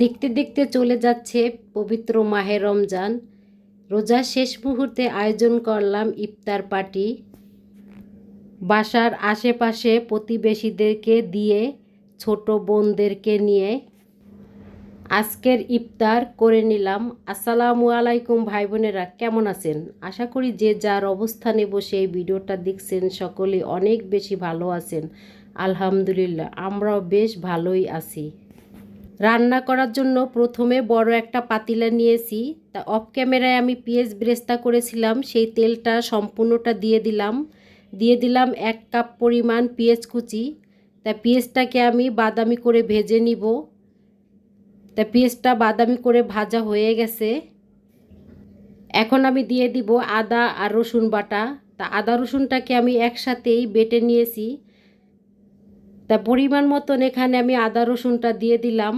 দেখতে দেখতে চলে যাচ্ছে পবিত্র মাহে রমজান। রোজার শেষ মুহূর্তে আয়োজন করলাম ইফতার পার্টি। বাসার আশেপাশে প্রতিবেশীদেরকে দিয়ে, ছোট বোনদেরকে নিয়ে আজকের ইফতার করে নিলাম। আসসালামু আলাইকুম ভাই বোনেরা, কেমন আছেন? আশা করি যে যার অবস্থানে বসে এই ভিডিওটা দেখছেন সকলে অনেক বেশি ভালো আছেন। আলহামদুলিল্লাহ, আমরাও বেশ ভালোই আছি। রান্না করার জন্য প্রথমে বড় একটা পাতিলা নিয়েছি। তা অফ ক্যামেরায় আমি পেঁয়াজ ব্রেস্তা করেছিলাম, সেই তেলটা সম্পূর্ণটা দিয়ে দিলাম। দিয়ে দিলাম এক কাপ পরিমাণ পেঁয়াজ কুচি। তা পেঁয়াজটাকে আমি বাদামি করে ভেজে নিব। তা পেঁয়াজটা বাদামি করে ভাজা হয়ে গেছে। এখন আমি দিয়ে দিব আদা আর রসুন বাটা। তা আদা রসুনটাকে আমি একসাথেই বেটে নিয়েছি। তা পরিমাণ মতন এখানে আমি আদা রসুনটা দিয়ে দিলাম।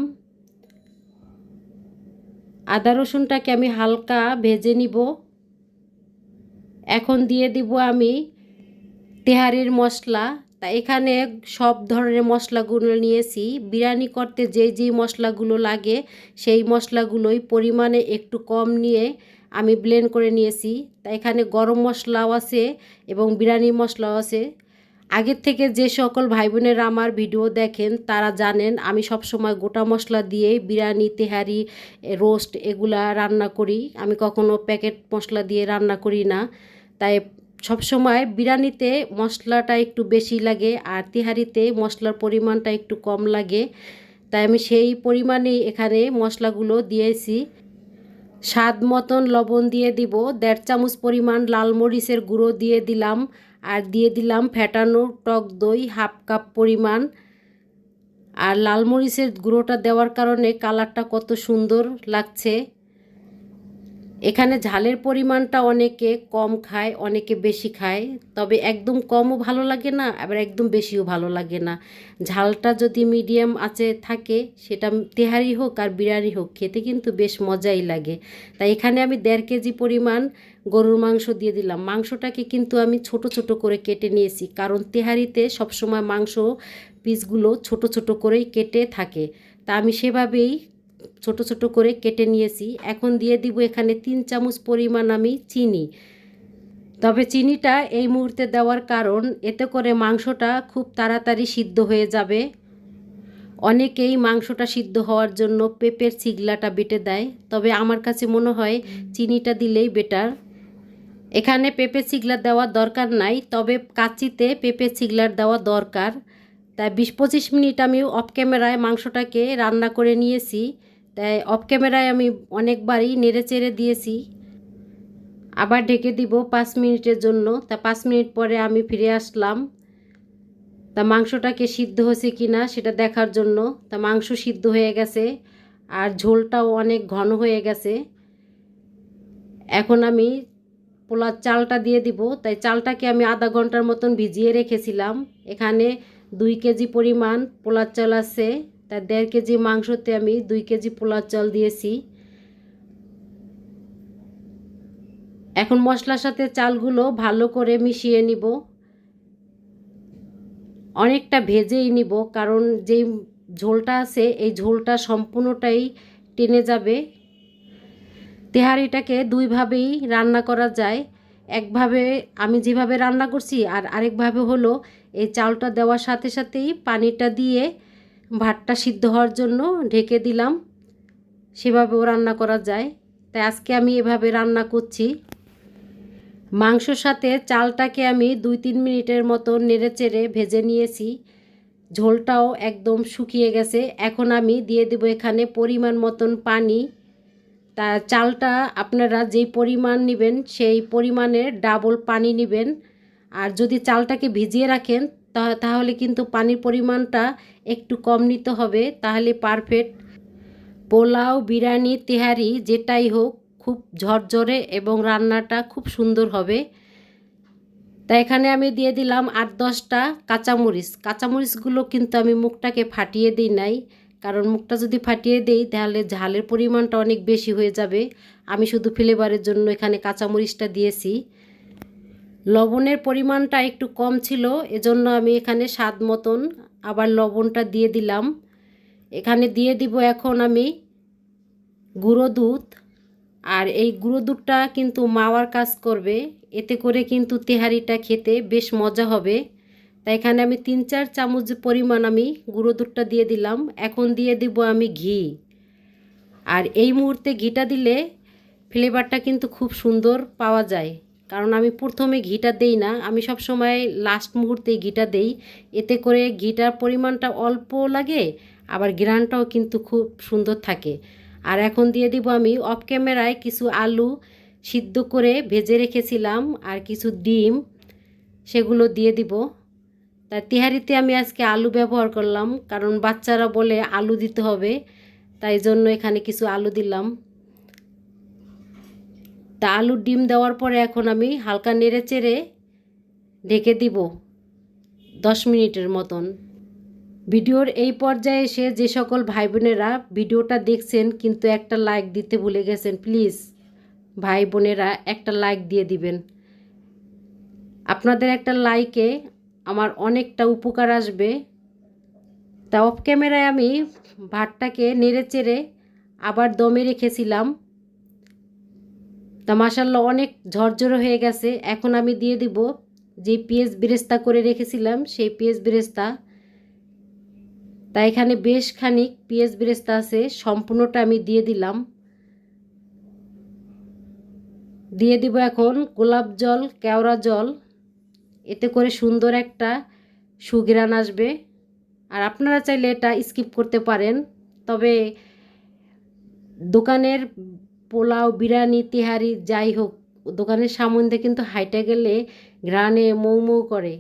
আদা রসুনটাকে আমি হালকা ভেজে নিব। এখন দিয়ে দিব আমি তেহারির মশলা। তা এখানে সব ধরনের মশলাগুলো নিয়েছি। বিরিয়ানি করতে যেই যেই মশলাগুলো লাগে, সেই মশলাগুলোই পরিমাণে একটু কম নিয়ে আমি ব্লেন্ড করে নিয়েছি। তা এখানে গরম মশলাও আছে এবং বিরিয়ানি মশলাও আছে। আগের থেকে যে সকল ভাই বোনেরা আমার ভিডিও দেখেন, তারা জানেন আমি সব সময় গোটা মশলা দিয়ে বিরিয়ানি, তেহারি, রোস্ট এগুলা রান্না করি। আমি কখনো প্যাকেট মশলা দিয়ে রান্না করি না। তাই সবসময় বিরিয়ানিতে মশলাটা একটু বেশি লাগে আর তিহারিতে মশলার পরিমাণটা একটু কম লাগে। তাই আমি সেই পরিমাণেই এখানে মশলাগুলো দিয়েছি। স্বাদ মতন লবণ দিয়ে দিব। দেড় চামচ পরিমাণ লাল মরিচের গুঁড়ো দিয়ে দিলাম। আর দিয়ে দিলাম ফেটানো টক দই, হাফ কাপ পরিমাণ। আর লাল মরিচের গুঁড়োটা দেওয়ার কারণে কালারটা কত সুন্দর লাগছে। এখানে ঝালের পরিমাণটা অনেকে কম খায়, অনেকে বেশি খায়। তবে একদম কমও ভালো লাগে না, আবার একদম বেশিও ভালো লাগে না। ঝালটা যদি মিডিয়াম আছে থাকে, সেটা তেহারি হোক আর বিরিয়ানি হোক, খেতে কিন্তু বেশ মজাই লাগে। তাই এখানে আমি দেড় কেজি পরিমাণ গরুর মাংস দিয়ে দিলাম। মাংসটাকে কিন্তু আমি ছোট ছোট করে কেটে নিয়েছি, কারণ তেহারিতে সবসময় মাংস পিসগুলো ছোট ছোট করেই কেটে থাকে। তা আমি সেভাবেই ছোট ছোট করে কেটে নিয়েছি। এখন দিয়ে দিব এখানে তিন চামচ পরিমাণ আমি চিনি। তবে চিনিটা এই মুহূর্তে দেওয়ার কারণ, এতে করে মাংসটা খুব তাড়াতাড়ি সিদ্ধ হয়ে যাবে। অনেকেই মাংসটা সিদ্ধ হওয়ার জন্য পেঁপের ছিগলাটা বেটে দেয়, তবে আমার কাছে মনে হয় চিনিটা দিলেই বেটার। এখানে পেঁপে ছিগলা দেওয়ার দরকার নাই, তবে কাচিতে পেঁপে ছিগলার দেওয়া দরকার। তাই বিশ পঁচিশ মিনিট আমি অফ ক্যামেরায় মাংসটাকে রান্না করে নিয়েছি। তাই অফ ক্যামেরায় আমি অনেকবারই নেড়ে চেড়ে দিয়েছি। আবার ঢেকে দিব পাঁচ মিনিটের জন্য। তা পাঁচ মিনিট পরে আমি ফিরে আসলাম। তা মাংসটাকে সিদ্ধ হয়েছে কি না সেটা দেখার জন্য। তা মাংস সিদ্ধ হয়ে গেছে আর ঝোলটাও অনেক ঘন হয়ে গেছে। এখন আমি পোলার চালটা দিয়ে দিব। তাই চালটাকে আমি আধা ঘণ্টার মতন ভিজিয়ে রেখেছিলাম। এখানে দুই কেজি পরিমাণ পোলার চাল আছে। তা দেড় কেজি মাংসতে আমি দুই কেজি পোলার চাল দিয়েছি। এখন মশলার সাথে চালগুলো ভালো করে মিশিয়ে নিব। অনেকটা ভেজেই নিব, কারণ যেই ঝোলটা আছে, এই ঝোলটা সম্পূর্ণটাই টেনে যাবে। তেহারিটাকে দুইভাবেই রান্না করা যায়। একভাবে আমি যেভাবে রান্না করছি, আর আরেকভাবে হলো এই চালটা দেওয়ার সাথে সাথেই পানিটা দিয়ে ভাতটা সিদ্ধ হওয়ার জন্য ঢেকে দিলাম। সেভাবেও রান্না করা যায়। তাই আজকে আমি এভাবে রান্না করছি। মাংসর সাথে চালটাকে আমি দুই তিন মিনিটের মতো নেড়ে চেড়ে ভেজে নিয়েছি। ঝোলটাও একদম শুকিয়ে গেছে। এখন আমি দিয়ে দেব এখানে পরিমাণ মতন পানি। তা চালটা আপনারা যেই পরিমাণ নেবেন সেই পরিমাণের ডাবল পানি নেবেন। আর যদি চালটাকে ভিজিয়ে রাখেন তাহলে কিন্তু পানির পরিমাণটা একটু কম নিতে হবে। তাহলে পারফেক্ট পোলাও, বিরিয়ানি, তেহারি, যেটাই হোক, খুব ঝরঝরে এবং রান্নাটা খুব সুন্দর হবে। তা এখানে আমি দিয়ে দিলাম আট দশটা কাঁচামরিচ। কাঁচামরিচগুলো কিন্তু আমি মুখটাকে ফাটিয়ে দিই নাই। কারণ মুখটা যদি ফাটিয়ে দেই, তাহলে ঝালের পরিমাণটা অনেক বেশি হয়ে যাবে। আমি শুধু ফ্লেভারের জন্য এখানে কাঁচামরিচটা দিয়েছি। লবণের পরিমাণটা একটু কম ছিল, এজন্য আমি এখানে স্বাদ মতন আবার লবণটা দিয়ে দিলাম। এখানে দিয়ে দিব এখন আমি গুঁড়ো দুধ, আর এই গুঁড়ো দুধটা কিন্তু মাওয়ার কাজ করবে, এতে করে কিন্তু তেহারিটা খেতে বেশ মজা হবে। তাই এখানে আমি তিন চার চামচ পরিমাণ আমি গুঁড়ো দুধটা দিয়ে দিলাম। এখন দিয়ে দিব আমি ঘি। আর এই মুহূর্তে ঘিটা দিলে ফ্লেভারটা কিন্তু খুব সুন্দর পাওয়া যায়। কারণ আমি প্রথমে ঘিটা দেই না। আমি সব সময় লাস্ট মুহূর্তে ঘিটা দেই। এতে করে ঘিটার পরিমাণটা অল্প লাগে, আবার গ্রানটাও কিন্তু খুব সুন্দর থাকে। আর এখন দিয়ে দিব আমি অফ ক্যামেরায় কিছু আলু সিদ্ধ করে ভেজে রেখেছিলাম আর কিছু ডিম, সেগুলো দিয়ে দিব। তা তিহারিতে আমি আজকে আলু ব্যবহার করলাম, কারণ বাচ্চারা বলে আলু দিতে হবে, তাই জন্য এখানে কিছু আলু দিলাম। তা আলুর ডিম দেওয়ার পরে এখন আমি হালকা নেড়ে চেড়ে ঢেকে দিব দশ মিনিটের মতন। ভিডিওর এই পর্যায়ে এসে যে সকল ভাই বোনেরা ভিডিওটা দেখছেন, কিন্তু একটা লাইক দিতে ভুলে গেছেন প্লিজ ভাই বোনেরা একটা লাইক দিয়ে দিবেন। আপনাদের একটা লাইকে আমার অনেকটা উপকার আসবে। তা অফ ক্যামেরায় আমি ভাতটাকে নেড়ে চেড়ে আবার দমে রেখেছিলাম। তা মাসাল্লাহ অনেক ঝরঝরে হয়ে গেছে। এখন আমি দিয়ে দিব যে পেঁয়াজ বেরেস্তা করে রেখেছিলাম, সেই পেঁয়াজ বেরেস্তা। তা এখানে বেশ খানিক পেঁয়াজ বেরেস্তা আছে, সম্পূর্ণটা আমি দিয়ে দিলাম। দিয়ে দিব এখন গোলাপ জল, কেওড়া জল। এতে করে সুন্দর একটা সুঘ্রাণ আসবে। আর আপনারা চাইলে এটা স্কিপ করতে পারেন, তবে দোকানের পোলাও, বিরিয়ানি, তেহারি, যাই হোক, দোকানের সামনে কিন্তু হাইটে গেলে ঘ্রাণে মৌ মৌ করে।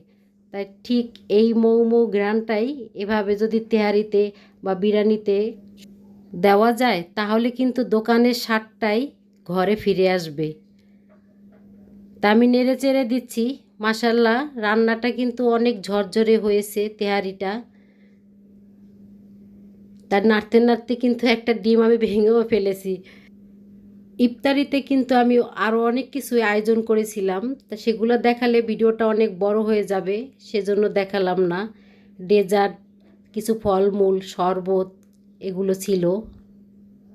তাই ঠিক এই মৌ মৌ ঘ্রাণটাই এভাবে যদি তেহারিতে বা বিরিয়ানিতে দেওয়া যায়, তাহলে কিন্তু দোকানের স্বাদটাই ঘরে ফিরে আসবে। তা আমি নেড়ে চেড়ে দিচ্ছি মাসাল্লাহ রান্নাটা কিন্তু অনেক ঝরঝরে হয়েছে তেহারিটা। তার নাড়তে নাড়তে কিন্তু একটা ডিম আমি ভেঙেও ফেলেছি। ইফতারিতে কিন্তু আমি আরও অনেক কিছু আয়োজন করেছিলাম। তা সেগুলো দেখালে ভিডিওটা অনেক বড় হয়ে যাবে, সেজন্য দেখালাম না। ডেজার্ট, কিছু ফলমূল, শরবত, এগুলো ছিল।